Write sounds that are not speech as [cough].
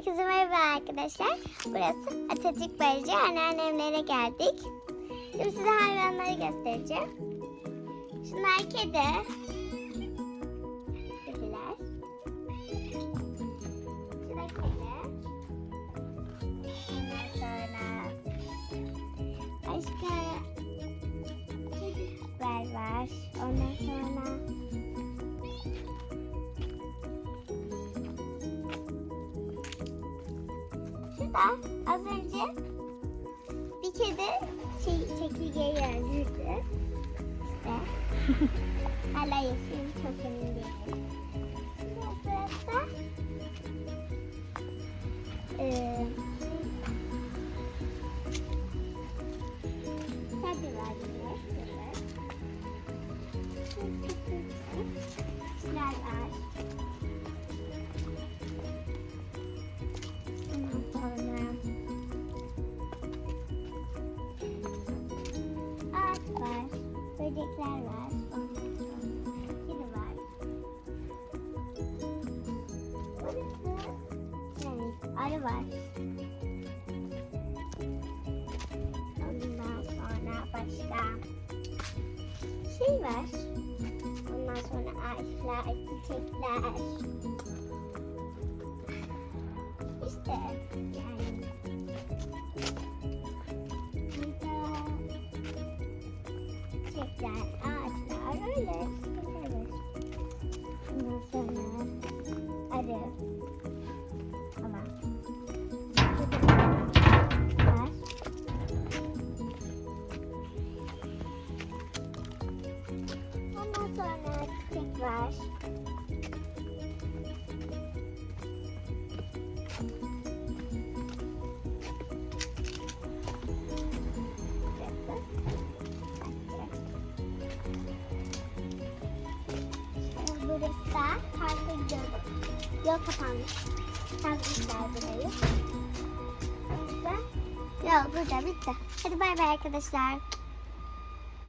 Herkese merhaba arkadaşlar. Burası Atatürk Barajı. Anneannemlere geldik. Şimdi size hayvanları göstereceğim. Şunlar kedi. Kediler. Şu da. Ondan sonra başka kedikler var. Ondan sonra Şurada az önce bir kedi şey, çekirgeyi öldürdü. İşte. [laughs] Hala yaşayayım çok emin değilim. Şimdi sırada eee tabi var yine. Var, böcekler var, kedi var. Burası yani arı var. Ondan sonra başka şey var. Ondan sonra ağaçlar, çiçekler. İşte yani. Çiçekler, ağaçlar öyle. Evet. Ondan sonra arı. Ama. Ondan sonra çiçek var. Da parka gidiyorduk. Yol kapanmış. Kazmışlar burayı. Burada. Yol burada bitti. Hadi bay bay arkadaşlar.